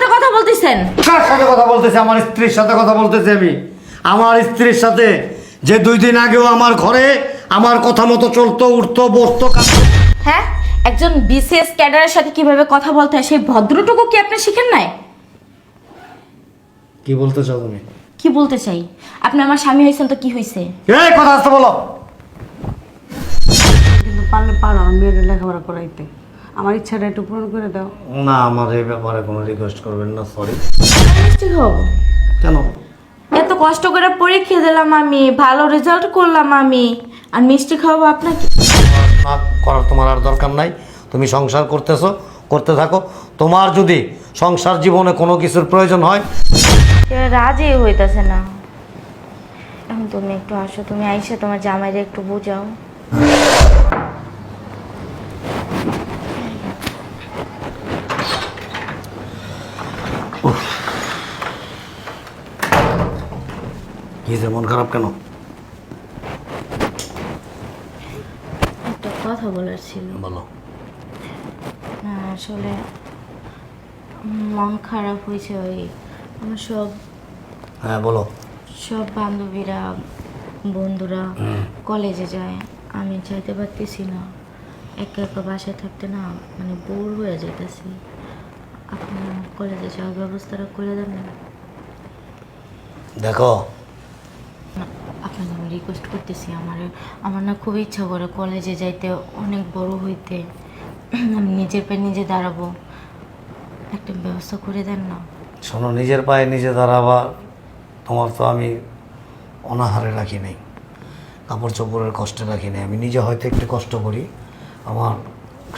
সাথে কথা বলতেছেন? কার সাথে কথা বলতেছে? আমার স্ত্রীর সাথে কথা বলতেছি আমি। আমার স্ত্রীর সাথে। যে দুই দিন আগেও আমার ঘরে আমার কথা মতো চলতো উঠতো বসতো। হ্যাঁ? একজন বিসিএস ক্যাডারের সাথে কীভাবে কথা বলতে হয় সেই ভদ্রটুকু কি আপনি শিখেন নাই? কি বলতে চাও তুমি? কি বলতে চাই? আপনি আমার স্বামী হয়েছেন তো কি হয়েছে? এই কথা আসতে বলো। কিন্তু পারলে পারো আমার মেয়ের লেখাপড়া করাইতে। আমার ইচ্ছাটা একটু পূরণ করে দাও। না আমার এই ব্যাপারে কোনো রিকোয়েস্ট করবেন না সরি কেন? এত কষ্ট করে পরীক্ষা দিলাম আমি ভালো রেজাল্ট করলাম আমি। আর মিষ্টি খাওয়াবো আপনাকে? না করার তোমার আর দরকার নাই। তুমি সংসার করতেছো করতে থাকো। তোমার যদি সংসার জীবনে কোনো কিছুর প্রয়োজন হয় রাজি হইতাছে না। এখন তুমি একটু আসো তুমি আইসে তোমার জামাইরে একটু বোঝাও। কি যে মন খারাপ কেন? একটা কথা বলার ছিল। বলো। না আসলে মন খারাপ হয়েছে ওই আমার সব হ্যাঁ বলো। সব বান্ধবীরা বন্ধুরা কলেজে যায় আমি যাইতে পারতেছি না। একা একা বাসায় থাকতে না মানে বোর হয়ে যাইতেছি। আপনি কলেজে যাওয়ার ব্যবস্থাটা করে দেন না। দেখো। আপনাকে আমি রিকোয়েস্ট করতেছি আমার। আমার না খুব ইচ্ছা করে কলেজে যাইতে অনেক বড় হইতে। আমি নিজের পায়ে নিজে দাঁড়াবো। একটা ব্যবস্থা করে দেন না। শোনো নিজের পায়ে নিজে দাঁড়াবা তোমার তো আমি অনাহারে রাখি নাই। কাপড় চোপড়ের কষ্টে রাখি নাই। আমি নিজে হয়তো একটু কষ্ট করি। আমার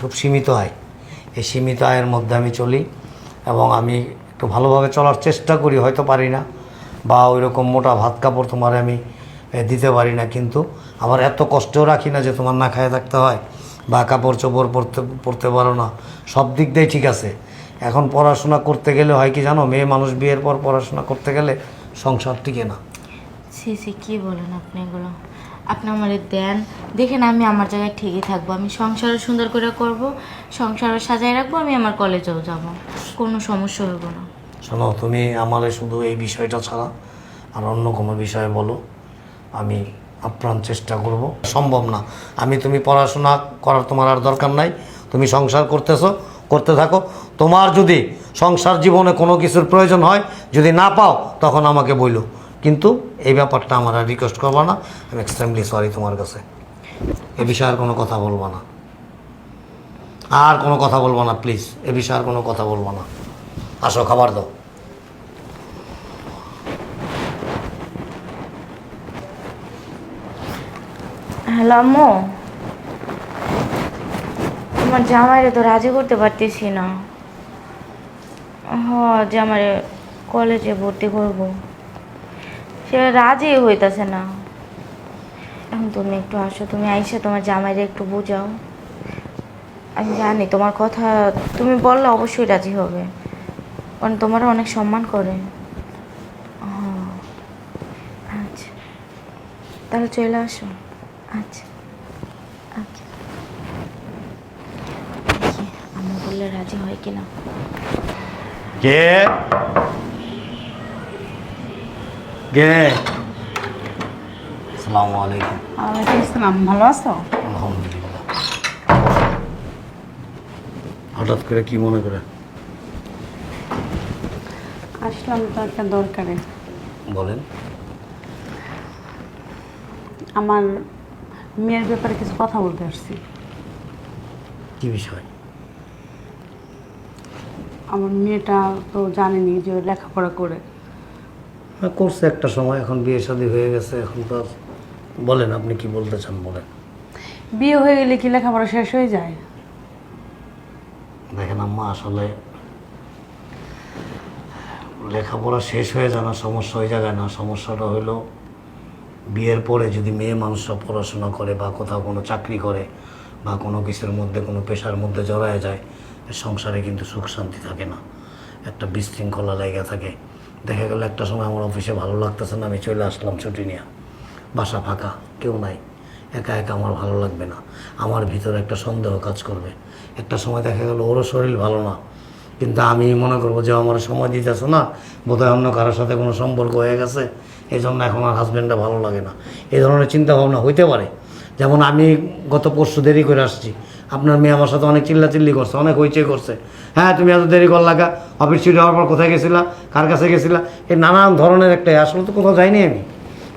খুব সীমিত আয়। এই সীমিত আয়ের মধ্যে আমি চলি। এবং আমি একটু ভালোভাবে চলার চেষ্টা করি, হয়তো পারি না, বা ওই রকম মোটা ভাত কাপড় তোমার আমি দিতে পারি না। কিন্তু আমার এত কষ্টও রাখি না যে তোমার না খায় থাকতে হয়, বা কাপড় চোপড় পরতে পরতে পারো না, সব দিক দিয়েই ঠিক আছে। এখন পড়াশোনা করতে গেলে হয় কি জানো, মেয়ে মানুষ বিয়ের পর পড়াশোনা করতে গেলে সংসার টিকে না। সি সি কী বলেন আপনি এগুলো? আপনি আমারে দেন। দেখেন আমি আমার জায়গায় ঠিকই থাকব। আমি সংসারও সুন্দর করে করব, সংসারও সাজায় রাখব, আমি আমার কলেজেও যাব। কোনো সমস্যা হবে না। শোনো, তুমি আমারে শুধু এই বিষয়টা ছাড়া আর অন্য কোনো বিষয়ে বলো। আমি আপ্রাণ চেষ্টা করব। সম্ভব না। আমি তুমি পড়াশোনা করার তোমার আর দরকার নাই। তুমি সংসার করতেছো, করতে থাকো। তোমার যদি সংসার জীবনে কোনো কিছুর প্রয়োজন হয়, যদি না পাও, তখন আমাকে বইলো। কিন্তু এই ব্যাপারটা আমার আর রিকোয়েস্ট করব না। আমি এক্সট্রিমলি সরি তোমার কাছে। এ বিষয়ে আর কোনো কথা বলব না। আর কোনো কথা বলব না প্লিজ এ বিষয়ে আর কোনো কথা বলব না। আসো, খাবার দাও। হ্যালো আম্মু। জামাইরে তো রাজি করতে পারতেছি না। হ, জামাইরে কলেজে ভর্তি করব। সে রাজি হইতাছে না। এখন তুমি একটু আসো, তুমি আইসে, তোমার জামাইরে একটু বোঝাও। আমি জানি তোমার কথা, তুমি বললে অবশ্যই রাজি হবে। কারণ তোমারও অনেক সম্মান করে। আচ্ছা। তাহলে চলে আসো। আচ্ছা। ওকে দেখি আমি বললে রাজি হয় কিনা। কে? আসসালামু আলাইকুম। ওয়ালাইকুম আসসালাম ভালো আছো? আলহামদুলিল্লাহ। হঠাৎ করে কি মনে করে? আসলাম তো একটা দরকারে। বলেন। আমার মেয়ের ব্যাপারে কিছু কথা বলতে আসছি। কি বিষয়? আমার মেয়েটা তো জানেনি যে লেখাপড়া করে। করছে একটা সময় এখন বিয়ে শাদী হয়ে গেছে এখন তো আর বলেন আপনি কি বলতে চান বলেন। বিয়ে হয়ে গেলে কি লেখাপড়া শেষ হয়ে যায়? দেখেন আম্মা আসলে লেখাপড়া শেষ হয়ে যায় না সমস্যা হয়ে জায়গায় না। সমস্যাটা হলো বিয়ের পরে যদি মেয়ে মানুষরা পড়াশোনা করে বা কোথাও কোনো চাকরি করে বা কোনো কিছুর মধ্যে কোনো পেশার মধ্যে জড়ায় যায় সংসারে কিন্তু সুখ শান্তি থাকে না। একটা বিশৃঙ্খলা জায়গা থাকে। দেখা গেল একটা সময় আমার অফিসে ভালো লাগতেছে না, আমি চলে আসলাম ছুটি নিয়ে। বাসা ফাঁকা, কেউ নাই। একা একা আমার ভালো লাগবে না। আমার ভিতরে একটা সন্দেহ কাজ করবে। একটা সময় দেখা গেল ওরও শরীর ভালো না। কিন্তু আমি মনে করব যে আমার সময় দিতেছো না, বোধহয় অন্য কারোর সাথে কোনো সম্পর্ক হয়ে গেছে। এই জন্য এখন আর হাজব্যান্ডটা ভালো লাগে না। এই ধরনের চিন্তা ভাবনা হইতে পারে। যেমন আমি গত পরশু দেরি করে আসছি। আপনার মেয়ে আমার সাথে অনেক চিল্লাচিল্লি করছে, অনেক হইচই করছে। হ্যাঁ তুমি এত দেরি কর লাগা অফিস ছুটি হওয়ার পর কোথায় গেছিলা? কার কাছে গেছিলা? এই নানান ধরনের একটা আসলে তো কোথাও যাইনি আমি।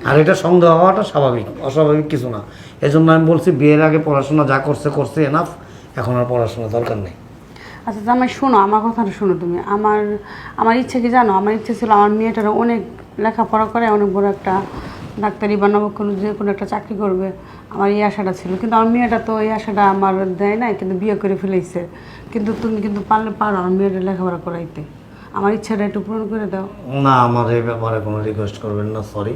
আর এটা সন্দেহ হওয়াটা স্বাভাবিক, অস্বাভাবিক কিছু না। এই জন্য আমি বলছি, বিয়ের আগে পড়াশোনা যা করছে করছে এনাফ এখন আর পড়াশোনা দরকার নেই। আচ্ছা জামাই, শোনো, আমার কথাটা শোনো তুমি। আমার আমার ইচ্ছে কি জানো? আমার ইচ্ছে ছিল আমার মেয়েটার অনেক লেখাপড়া করে অনেক বড় একটা ডাক্তারি বানাবো, কোনো যে কোনো একটা চাকরি করবে, আমার এই আশাটা ছিল। কিন্তু আমার মেয়েটা তো এই আশাটা আমার দেয় নাই, কিন্তু বিয়ে করে ফেলেছে। কিন্তু তুমি কিন্তু পারলে পারো আমার মেয়েটা লেখাপড়া করাইতে। আমার ইচ্ছাটা একটু পূরণ করে দাও। না, আমার এই ব্যাপারে কোনো রিকোয়েস্ট করবেন না সরি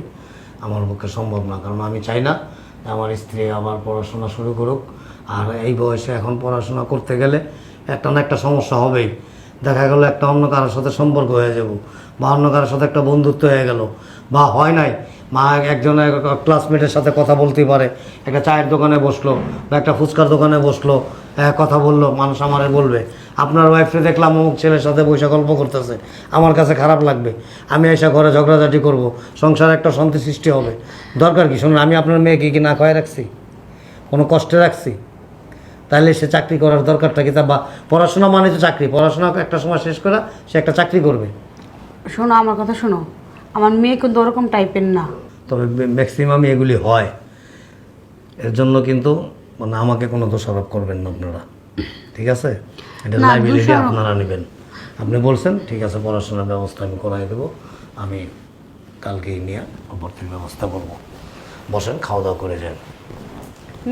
আমার পক্ষে সম্ভব না, কারণ আমি চাই না আমার স্ত্রী আবার পড়াশোনা শুরু করুক। আর এই বয়সে এখন পড়াশোনা করতে গেলে একটা না একটা সমস্যা হবেই। দেখা গেলো একটা অন্য কারোর সাথে সম্পর্ক হয়ে যাব, বা অন্য কারোর সাথে একটা বন্ধুত্ব হয়ে গেল, বা হয় নাই মা একজন ক্লাসমেটের সাথে কথা বলতে পারে। একটা চায়ের দোকানে বসল বা একটা ফুচকার দোকানে বসল কথা বলল, মানুষ আমারে বলবে। আপনার ওয়াইফকে দেখলাম অমুক ছেলের সাথে বসে গল্প করতেছে, আমার কাছে খারাপ লাগবে। আমি এসে ঘরে ঝগড়াঝাটি করব, সংসারে একটা শান্তি সৃষ্টি হবে। দরকার কি? শুনুন, আমি আপনার মেয়েকে কি না খাওয়াই রাখছি? কোনো কষ্টে রাখছি? তাহলে সে চাকরি করার দরকারটা কি? তা বা, পড়াশোনা মানে তো চাকরি। পড়াশোনা একটা সময় শেষ করে সে একটা চাকরি করবে। শোনো, আমার কথা শোনো। আমার মেয়ে কিন্তু ওরকম টাইপের না। তবে ম্যাক্সিমাম এগুলি হয়। এর জন্য কিন্তু মানে আমাকে কোনো দোষারোপ করবেন না আপনারা। ঠিক আছে? এটা লাইবিলিটি আপনারা নেবেন। আপনি বলছেন ঠিক আছে পড়াশোনার ব্যবস্থা আমি করাই দেবো। আমি কালকেই নিয়ে ভর্তির ব্যবস্থা করব। বসেন খাওয়া দাওয়া করে যান।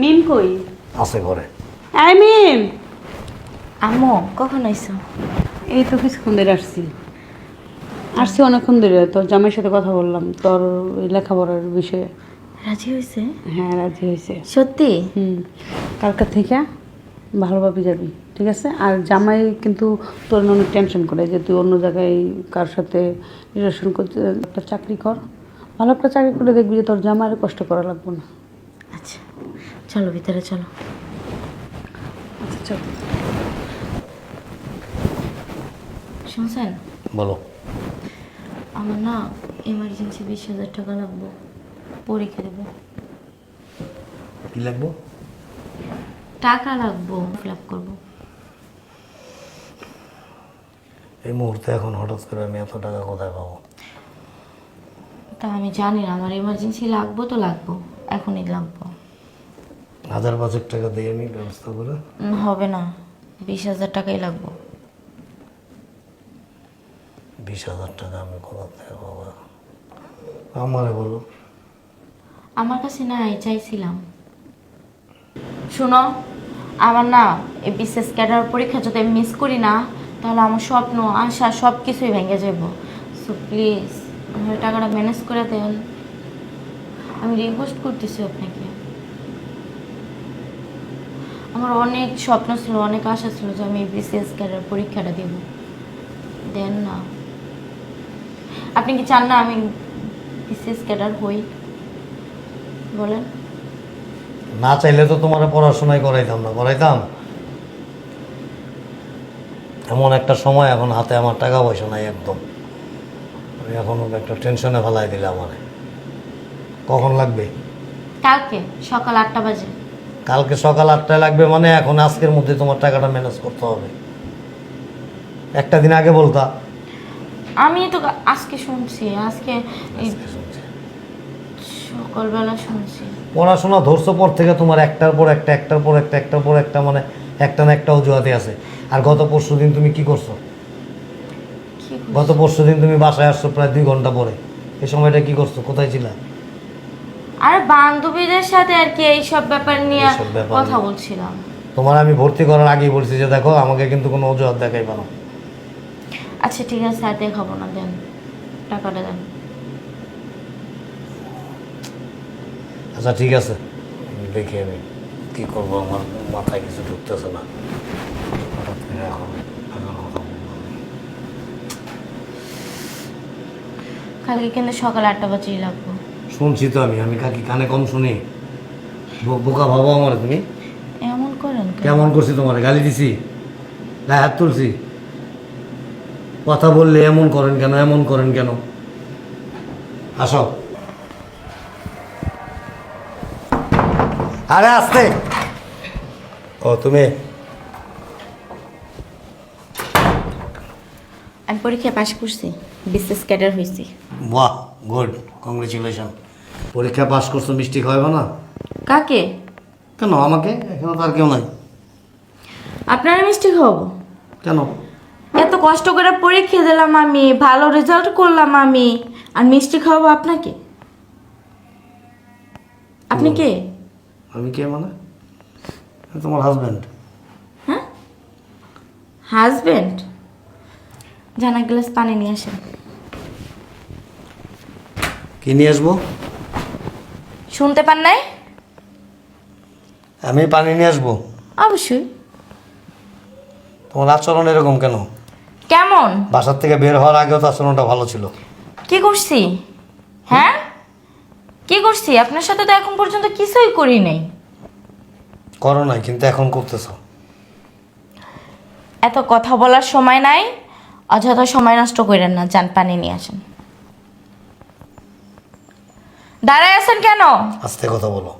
মিম কই? আছে ঘরে। এই মিম! আম্মু কখন আইসো এই তো কিছুক্ষণ ধরে আসছি। আসছি অনেকক্ষণ ধরে তোর জামাইয়ের সাথে কথা বললাম তোর ওই লেখাপড়ার বিষয়ে। রাজি হয়েছে? হ্যাঁ রাজি হয়েছে। সত্যি? হুম কালকে থেকে ভালোভাবে যাবি ঠিক আছে? আর জামাই কিন্তু তোর অনেক টেনশন করে যে তুই অন্য জায়গায় কার সাথে রিলেশন করতে একটা চাকরি কর। ভালো একটা চাকরি করে দেখবি যে তোর জামাইয়ের কষ্ট করা লাগবে না। আচ্ছা চলো ভিতরে চলো। আচ্ছা চল। শুনছেন বলো। আমার না এমার্জেন্সি বিশ হাজার টাকা লাগবে। পরীক্ষা দেবো। কী লাগবো? টাকা লাগবো ফিল আপ করব। এই মুহূর্তে এখন হঠাৎ করে আমি এত টাকা কোথায় পাবো? তা আমি জানি না আমার এমার্জেন্সি লাগবো তো লাগবো এখনই লাগবো। হাজার পাঁচেক টাকা দিয়ে আমি ব্যবস্থা করে উম, হবে না বিশ হাজার টাকাই লাগবো। বিশ হাজার টাকা আমি কোথা থেকে পাবো আমারে বলো। আমার কাছে নাই চাইছিলাম। শোনো আমার না এই বিশেষ ক্যাডার পরীক্ষা যদি আমি মিস করি না তাহলে আমার স্বপ্ন আশা সব কিছুই ভেঙে যাব সো প্লিজ আমার টাকাটা ম্যানেজ করে দেন। আমি রিকোয়েস্ট করতেছি আপনাকে। আমার অনেক স্বপ্ন ছিল অনেক আশা ছিল যে আমি বিসিএস ক্যাডার পরীক্ষাটা দেব। দেন না। আপনি কি চান না আমি বিসিএস ক্যাডার হই? বলেন। না চাইলে তো তোমার পড়াশোনাই করাইতাম না করাইতাম। এমন একটা সময় এখন হাতে আমার টাকা পয়সা নাই একদম। এখন একটা টেনশনে ফেলাই দিলে আমার। কখন লাগবে? কালকে সকাল আটটা বাজে। কালকে সকাল আটটায় লাগবে মানে এখন আজকের মধ্যে তোমার টাকাটা ম্যানেজ করতে হবে। একটা দিন আগে বলতা। আমি তো আজকে শুনছি আজকে এই সকালবেলা শুনছি। পড়াশোনা ধরছো পর থেকে তোমার একটার পর একটা একটার পর একটা একটার পর একটা মানে একটা না একটা অজুহাতে আছে। আর গত পরশু দিন তুমি কি করছ? গত পরশু দিন তুমি বাসায় আসছো প্রায় দুই ঘণ্টা পরে। এই সময়টা কি করছ? কোথায় ছিলা? আর বান্ধবীদের সাথে আর কি এইসব ব্যাপার নিয়ে কথা। বলছিলাম। তোমার আমি ভর্তি করার আগেই বলছি যে দেখো আমাকে কিন্তু কোনো অজুহাত দেখাইবা না। আচ্ছা ঠিক আছে আর দেখাবো না দেন টাকাটা দেন। আচ্ছা ঠিক আছে দেখি আমি কী করব আমার মাথায় কিছু ঢুকতেছে না। হঠাৎ করে এখন। কালকে কিন্তু সকাল আটটা বাজেই লাগবো। শুনছি তো আমি আমি কাকি কানে কম শুনি। বোকা ভাবো আমার তুমি। এমন করেন কেমন করছি তোমার গালি দিছি গায়ে হাত তুলছি। কথা বললে এমন করেন কেন এমন করেন কেন? আসো। আরে আসতে। ও তুমি? আমি পরীক্ষায় পাশ করছি বিশেষ ক্যাডার হয়েছি বাহ গুড কংগ্রেচুলেশন পরীক্ষা পাস করছ মিষ্টি খাওয়াবে না? কাকে? কেন আমাকে? এখানে তো আর কেউ নাই। আপনারা মিষ্টি খাওয়াবো। কেন? এত কষ্ট করে পরীক্ষা দিলাম আমি ভালো রেজাল্ট করলাম আমি। আর মিষ্টি খাওয়াবো আপনাকে? আপনি কে? আমি কে মানে? তোমার হাজবেন্ড হ্যাঁ? হাজবেন্ড জানা গ্লাস পানি নিয়ে আসেন। কি নিয়ে আসব? শুনতে পান নাই? আমি পানি নিয়ে আসব। অবশ্যই। তোমার আচরণ এরকম কেন? কেমন? বাসার থেকে বের হওয়ার আগেও তো আচরণটা ভালো ছিল। কি করছি? হ্যাঁ? কি করছি? আপনার সাথে তো এখন পর্যন্ত কিছুই করি নাই। করো নাই কিন্তু এখন করতেছো। এত কথা বলার সময় নাই অযথা সময় নষ্ট করেন না যান পানি নিয়ে আসেন। দাঁড়ায় আছেন কেন? আস্তে কথা বলো।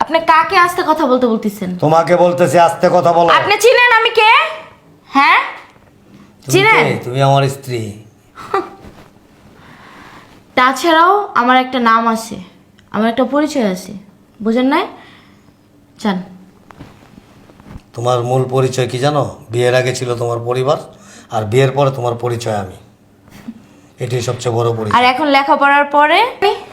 আপনি কাকে আস্তে কথা বলতে বলতেছেন? তোমাকে বলতেছি আস্তে কথা বলো। আপনি চিনেন আমি কে? হ্যাঁ? চিনেন? তুমি আমার স্ত্রী। তাছাড়াও আমার একটা নাম আছে আমার একটা পরিচয় আছে বুঝেন নাই? চান। তোমার মূল পরিচয় কি জানো? বিয়ের আগে ছিল তোমার পরিবার আর বিয়ের পরে তোমার পরিচয় আমি। এটাই সবচেয়ে বড় পরিচয়। আর এখন লেখাপড়ার পরে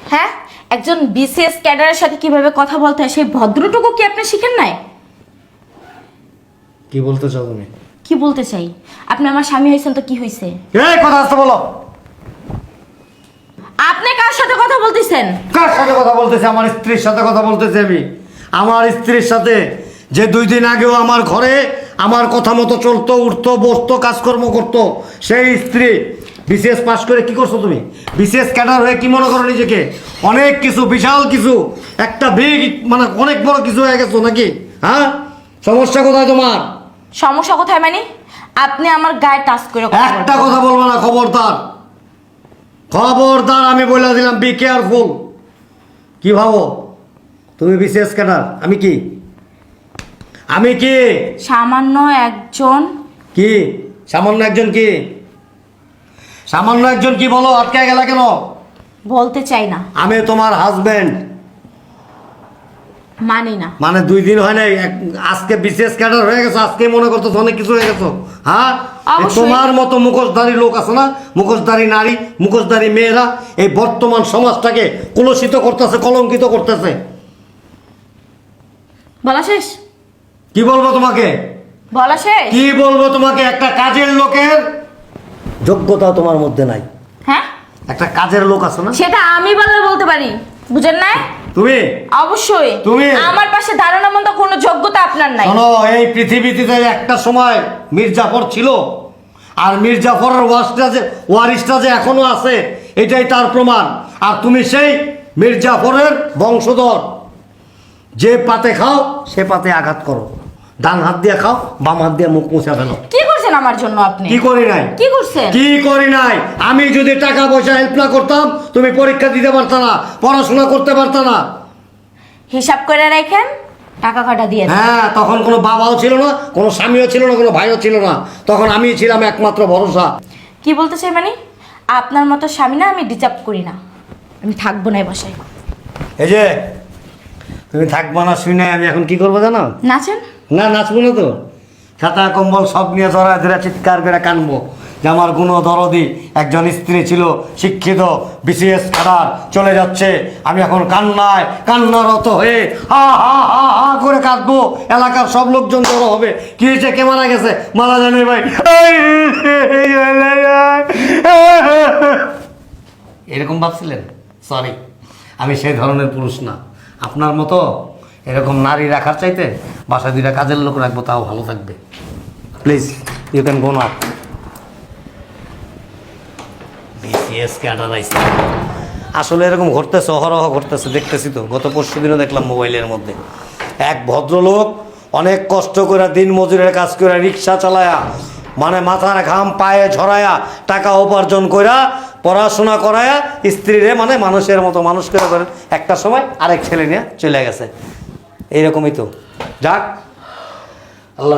হ্যাঁ? একজন বিসিএস ক্যাডারের সাথে কীভাবে কথা বলতে হয় সেই ভদ্রটুকু কি আপনি শিখেন নাই? কি বলতে চাও তুমি? কি বলতে চাই? আপনি আমার স্বামী হয়েছেন তো কি হয়েছে? এই কথা আসতে বলো। আপনি কার সাথে কথা বলতেছেন? কার সাথে কথা বলতেছে? আমার স্ত্রীর সাথে কথা বলতেছি আমি। আমার স্ত্রীর সাথে যে দুই দিন আগেও আমার ঘরে আমার কথা মতো চলতো উঠতো বসতো কাজকর্ম করতো সেই স্ত্রী বিসিএস পাস করে কি করছ তুমি? বিসিএস ক্যাডার হয়ে কি মনে করো নিজেকে? অনেক কিছু বিশাল কিছু একটা বিগ মানে অনেক বড় কিছু হয়ে গেছো নাকি? হ্যাঁ? সমস্যা কোথায় তোমার? সমস্যা কোথায় মানে? আপনি আমার গায়ে টাচ করে কথা একটা কথা বলব না খবরদার। খবরদার আমি বলে দিলাম বি কেয়ারফুল কি ভাবো? তুমি বিশেষ কেনার আমি কি? আমি কি? সামান্য একজন কি? সামান্য একজন কি? সামান্য একজন কি বলো? আটকে গেলা কেন? বলতে চাই না। আমি তোমার হাজবেন্ড মানি না। মানে দুই দিন হয় এক- আজকে বিশেষ ক্যাডার হয়ে গেছো আজকে মনে করতো অনেক কিছু হয়ে গেছো। হ্যাঁ? তোমার মতো মুখোশধারী লোক আছে না? মুখোশধারী নারী মুখোশধারী মেয়েরা এই বর্তমান সমাজটাকে কলুষিত করতেছে কলঙ্কিত করতেছে। বলা শেষ? কি বলব তোমাকে? বলা শেষ? কি বলব তোমাকে? একটা কাজের লোকের যোগ্যতা তোমার মধ্যে নাই। হ্যাঁ? একটা কাজের লোক আছে না? সেটা আমি বলে বলতে পারি। বুঝেন না তুমি? অবশ্যই। তুমি? আমার পাশে দাঁড়ানোর মতো কোনো যোগ্যতা আপনার নাই। শোনো এই পৃথিবীতে একটা সময় মির্জাফর ছিল আর মির্জাফরের ওয়ারিসটা যে ওয়ারিসটা যে এখনও আছে এটাই তার প্রমাণ। আর তুমি সেই মির্জাফরের বংশধর। যে পাতে খাও সে পাতে আঘাত করো। ডান হাত দিয়ে খাও বাম হাত দিয়ে মুখ মুছে ফেলো। কি আমার জন্য আপনি? কি করি নাই? কি করছেন? কি করি নাই? আমি যদি টাকা পয়সা হেল্প না করতাম তুমি পরীক্ষা দিতে পারতা না পড়াশোনা করতে পারতা না। হিসাব করে রাখেন টাকা কাটা দিয়ে হ্যাঁ তখন কোনো বাবাও ছিল না কোনো স্বামীও ছিল না কোনো ভাইও ছিল না। তখন আমি ছিলাম একমাত্র ভরসা। কি বলতে চাই মানে আপনার মতো স্বামী না আমি ডিজার্ভ করি না। আমি থাকব না এই বাসায়। এই যে তুমি থাকব না শুনে আমি এখন কি করব জানো? নাচেন? না নাচবো না তো। খাতা, কম্বল সব নিয়ে ধরা ধরে চিৎকার করে কানবো। যে আমার গুণ দরদি, একজন স্ত্রী ছিল, শিক্ষিত বিসিএস খারাপ চলে যাচ্ছে। আমি এখন কান্নায়, কান্নারত হয়ে হা হা হা হা করে কাঁদবো। এলাকার সব লোকজন জড়ো হবে। কি হয়েছে? কে মারা গেছে? মারা জানে ভাই। এরকম ভাবছিলেন? সরি আমি সেই ধরনের পুরুষ না। আপনার মতো এরকম নারী রাখার চাইতে বাসায় দুইটা কাজের লোক রাখব, তাও ভালো থাকবে। প্লিজ ইউ ক্যান গো না বিসিএস ক্যাডার আইসি আসলে এরকম ঘটতেছে, অহরহ ঘটতেছে, দেখতেছি তো। গত পরশু দিনও দেখলাম মোবাইলের মধ্যে। এক ভদ্রলোক অনেক কষ্ট করে দিন মজুরের কাজ করে রিক্সা চালায়া মানে মাথার ঘাম পায়ে ঝরায়া টাকা উপার্জন কইরা পড়াশোনা করায়া স্ত্রীরে মানে মানুষের মতো মানুষ করে করেন একটা সময় আরেক ছেলে নিয়ে চলে গেছে। এইরকমই তো। যাক। আল্লাহ